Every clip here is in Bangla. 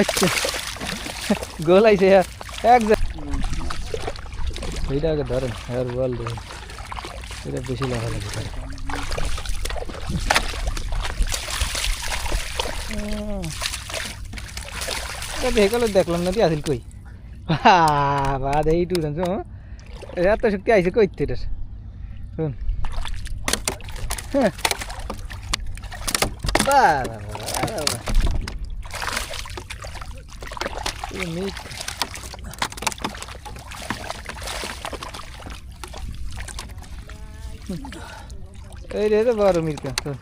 আচ্ছা। গোল আইছে এক এইটা আগে ধরেন বল দেখুন এটা বেশি লাগা। লাগে ভেকলে দেখলাম না তুই আসিল কই? বা এই টু জানছো এত শক্তি আইছে কই এটার? শুন। হ্যাঁ। বাহ মিট এই রে তো বড় মির্কা শোন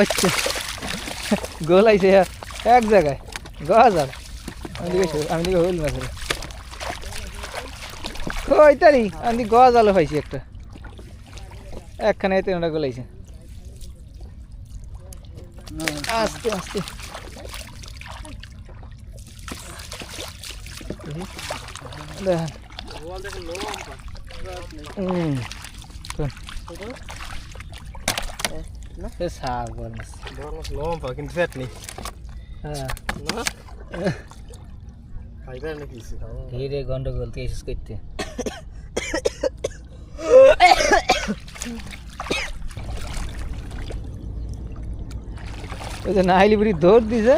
আচ্ছা গোল আইছে এক জায়গায় গজ আর আমি দিকে আমি দিকে হইল মাছের ওই তারি আমি দিকে গজ আলো পাইছি একটা একখানে এতে ওটা গোল আইছে আস্তে আস্তে। লম্বা কিন্তু ফ্যাট নেই। হ্যাঁ। ধীরে গন্ডগোল করতে। ওই যে নাইলি বুড়ি দৌড় দিছে।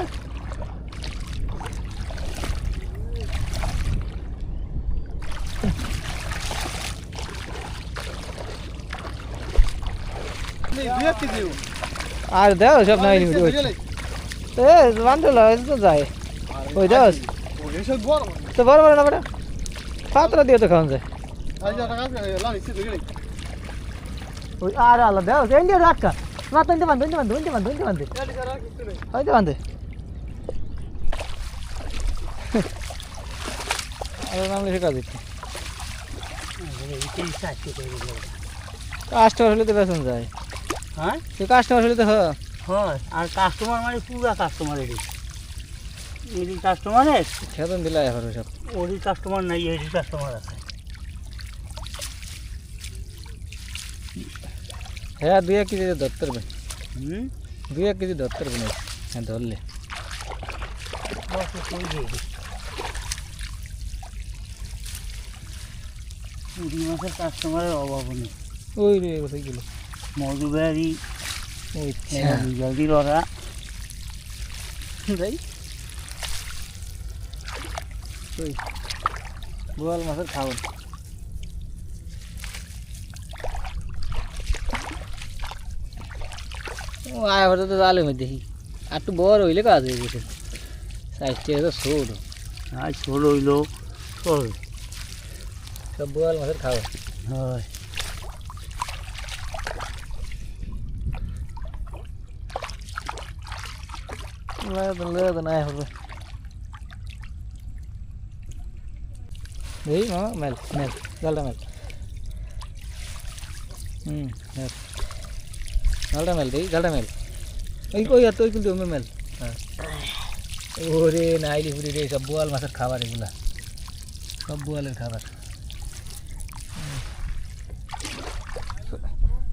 আর দাও সব নাইলি বুড়ি, ওই এ বান্ধল তো যায়। ওই দাও। তো বড় বড় না, বড়। পাতলা দিয়ে তো খাওয়া যায়। ওই আর আলাদা দাও ইন্ডিয়া রাখা না তো বান্ধ আর কাস্টমার হলে তো বেতন যায়। হ্যাঁ? তো কাস্টমার হলে তো হয় হয় আর কাস্টমার মানে পুরা কাস্টমার এটি এটি কাস্টমারের খেতন দিলে এখন সব। ওরই কাস্টমার নাই এটি কাস্টমার আছে। হ্যাঁ দুই এক কেজি ধরতে পারবে দুই এক কেজি ধরতে পারবে না হ্যাঁ ধরলে। পুরি মাছের কাস্টমারের অভাব নেই। ওই রে কোথায় গেল। মধুবাড়ি ওই জলদি লড়া। যাই ওই। বোয়াল মাছের খাওয়ান ও আয় হঠাৎ তো জালে মধ্যে দেখি আর একটু বড় হইলে কাজ হয়ে গেছে সাইজটা তো ছোট আর ছোট হইল চল সব বোয়াল মাছের খাওয়া হয় লেদন লেদন আয় হবে এই মামা মেল মেল জালটা মেল হুম মেল জালটা মেল দেই গালটা মেল। ওই কই আর তুই কিন্তু মেল। হ্যাঁ। ওরে, নাইলি ফুরি রে সব বোয়াল মাছের খাবার এগুলা। সব বোয়ালের খাবার।